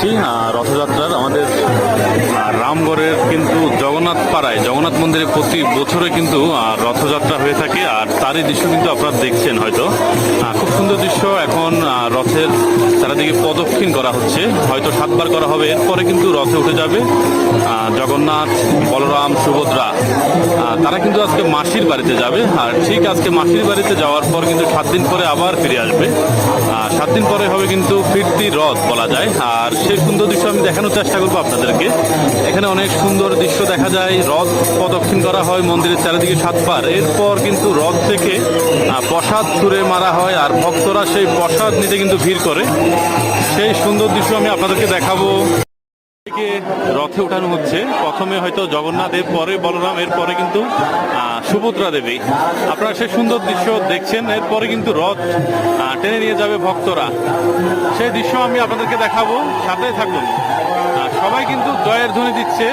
রথযাত্রার আমাদের রামগড়ের কিন্তু জগন্নাথ পাড়ায়, জগন্নাথ মন্দিরে প্রতি বছরে কিন্তু রথযাত্রা হয়ে থাকে, আর তারই দৃশ্য কিন্তু আপনারা দেখছেন হয়তো। খুব সুন্দর দৃশ্য, এখন রথের চারিদিকে প্রদক্ষিণ করা হচ্ছে। হয়তো সাতবার করা হবে, এরপরে কিন্তু রথে উঠে যাবে জগন্নাথ, বলরাম, সুভদ্রা। তারা কিন্তু আজকে মাসির বাড়িতে যাবে, আর ঠিক আজকে মাসির বাড়িতে যাওয়ার পর কিন্তু সাত দিন পরে আবার ফিরে আসবে। সাত দিন পরে হবে কিন্তু ফিরতি রথ বলা যায়। আর সেই সুন্দর দৃশ্য আমি দেখানোর চেষ্টা করব আপনাদেরকে। এখানে অনেক সুন্দর দৃশ্য দেখা যায়, রথ প্রদক্ষিণ করা হয় মন্দিরের চারিদিকে সাতবার এরপর কিন্তু রথ থেকে প্রসাদ ছুঁড়ে মারা হয় আর ভক্তরা সেই প্রসাদ নিতে কিন্তু ভিড় করে। সেই সুন্দর দৃশ্য আমি আপনাদেরকে দেখাবো। রথে উঠানো হচ্ছে। প্রথমে হয়তো জগন্নাথ এর পরে বলরাম এর পরে কিন্তু সুভদ্রা দেবী। আপনারা সেই সুন্দর দৃশ্য দেখছেন, এরপরে কিন্তু রথ টেনে নিয়ে যাবে ভক্তরা। সেই দৃশ্য আমি আপনাদেরকে দেখাবো। সাথে থাকুন। সবাই কিন্তু জয়ের ধ্বনি দিচ্ছে।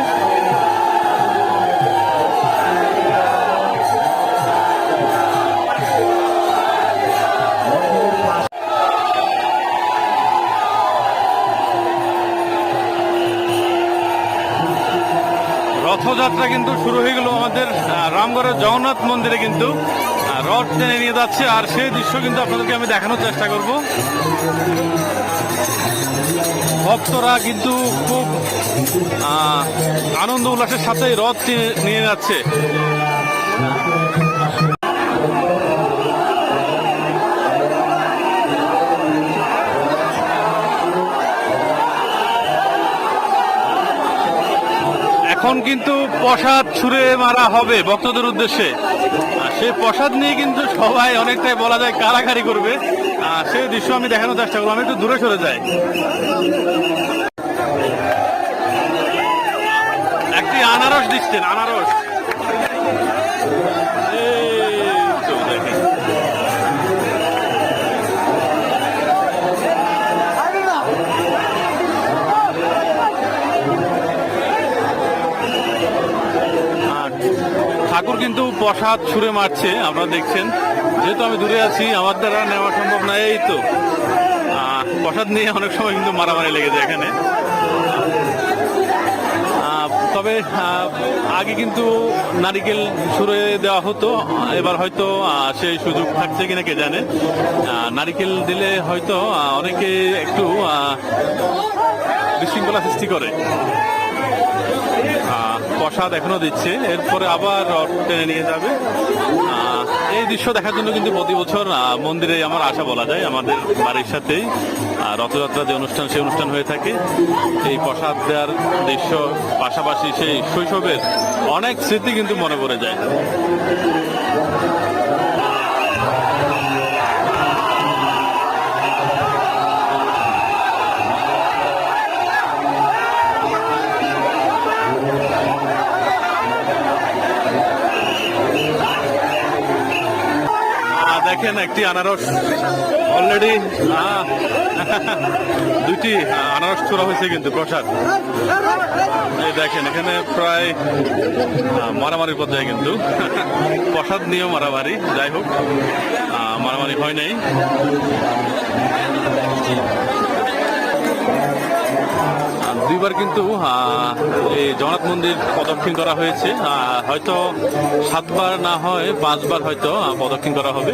রথযাত্রা কিন্তু শুরু হয়ে গেল আমাদের রামগড়ের জগন্নাথ মন্দিরে কিন্তু রথ টেনে নিয়ে যাচ্ছে। আর সেই দৃশ্য কিন্তু আপনাদেরকে আমি দেখানোর চেষ্টা করব। ভক্তরা কিন্তু খুব আনন্দ উল্লাসের সাথে রথ নিয়ে যাচ্ছে। এখন কিন্তু প্রসাদ ছুঁড়ে মারা হবে ভক্তদের উদ্দেশ্যে। সেই প্রসাদ নিয়ে কিন্তু সবাই অনেকটাই বলা যায় কারাকারি করবে। সেই দৃশ্য আমি দেখানোর চেষ্টা করব আমি একটু দূরে সরে যাই। একটি আনারস দিচ্ছেন, আনারস। ঠাকুর কিন্তু প্রসাদ ছুঁড়ে মারছে, আপনারা দেখছেন। যেহেতু আমি দূরে আছি, আমার দ্বারা নেওয়া সম্ভব না, এই তো। প্রসাদ নিয়ে অনেক সময় কিন্তু মারামারি লেগে যায় এখানে। তবে আগে কিন্তু নারিকেল ছুঁড়ে দেওয়া হতো, এবার হয়তো সেই সুযোগ থাকছে কিনা কে জানে। নারিকেল দিলে হয়তো অনেকে একটু বিশৃঙ্খলা সৃষ্টি করে। প্রসাদ এখনও দিচ্ছে। এরপরে আবার রথ টেনে নিয়ে যাবে। এই দৃশ্য দেখার জন্য কিন্তু প্রতি বছর মন্দিরে আমার আশা বলা যায়, আমাদের বাড়ির সাথেই রথযাত্রা যে অনুষ্ঠান, সেই অনুষ্ঠান হয়ে থাকে। এই প্রসাদ দেওয়ার দৃশ্য পাশাপাশি সেই শৈশবের অনেক স্মৃতি কিন্তু মনে পড়ে যায়। দেখেন একটি আনারস অলরেডি আহ, আনারস ছোড়া হয়েছে কিন্তু প্রসাদ। এই দেখেন এখানে প্রায় আহ, মারামারির পর্যায়ে কিন্তু প্রসাদ নিয়েও মারামারি যাই হোক মারামারি হয় নাই। দুইবার কিন্তু এই জগন্নাথ মন্দির প্রদক্ষিণ করা হয়েছে। হয়তো সাতবার না হয়, পাঁচবার হয়তো প্রদক্ষিণ করা হবে।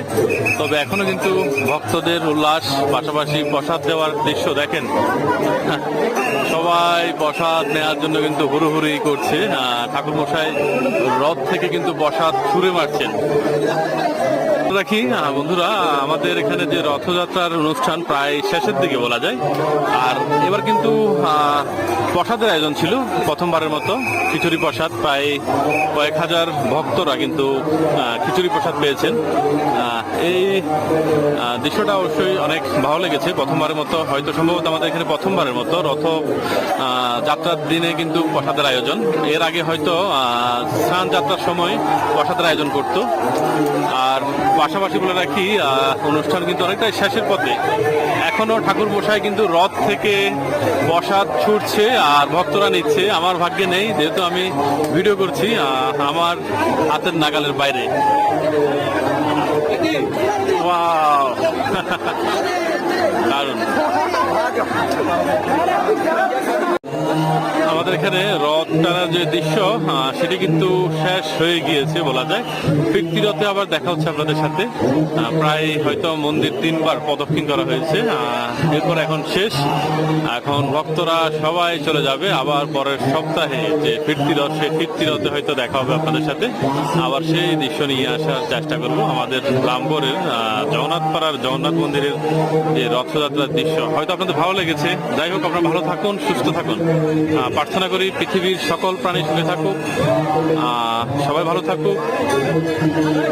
তবে এখনও কিন্তু ভক্তদের উল্লাস, পাশাপাশি প্রসাদ দেওয়ার দৃশ্য দেখেন। সবাই প্রসাদ নেওয়ার জন্য কিন্তু হুড়োহুড়ি করছে। ঠাকুর মশাই রথ থেকে কিন্তু প্রসাদ ছুঁড়ে মারছেন। রাখি। বন্ধুরা, আমাদের এখানে যে রথযাত্রার অনুষ্ঠান প্রায় শেষের দিকে বলা যায়। আর এবার কিন্তু প্রসাদের আয়োজন ছিল, প্রথমবারের মতো। খিচুড়ি প্রসাদ প্রায় কয়েক হাজার ভক্তরা কিন্তু খিচুড়ি প্রসাদ পেয়েছেন। এই দৃশ্যটা অবশ্যই অনেক ভালো লেগেছে। প্রথমবারের মতো, হয়তো সম্ভবত আমাদের এখানে প্রথমবারের মতো রথ যাত্রার দিনে কিন্তু প্রসাদের আয়োজন। এর আগে হয়তো স্নান যাত্রার সময় প্রসাদের আয়োজন করতো। আর পাশাপাশি বলে রাখি অনুষ্ঠান কিন্তু অনেকটাই শেষের পথে। এখনও ঠাকুর বসায় কিন্তু রথ থেকে প্রসাদ ছুটছে। আর ভক্তরা নিচ্ছে। আমার ভাগ্যে নেই যেহেতু আমি ভিডিও করছি আমার হাতের নাগালের বাইরে। আমাদের এখানে রথ টানার যে দৃশ্য সেটি কিন্তু শেষ হয়ে গিয়েছে বলা যায়। ফিরতি রথে আবার দেখা হচ্ছে আপনাদের সাথে। প্রায় হয়তো মন্দির তিনবার প্রদক্ষিণ করা হয়েছে। এরপর এখন শেষ। এখন ভক্তরা সবাই চলে যাবে। আবার পরের সপ্তাহে যে ফিরতি রথ সেই ফিরতি রথে হয়তো দেখা হবে আপনাদের সাথে। আবার সেই দৃশ্য নিয়ে আসার চেষ্টা করব। আমাদের রামগড়ের জগন্নাথ পাড়ার জগন্নাথ মন্দিরের যে রথযাত্রার দৃশ্য হয়তো আপনাদের ভালো লেগেছে। যাই হোক আপনারা ভালো থাকুন সুস্থ থাকুন। আহ, প্রার্থনা করি পৃথিবীর সকল প্রাণী শুনে থাকুক। সবাই ভালো থাকুক।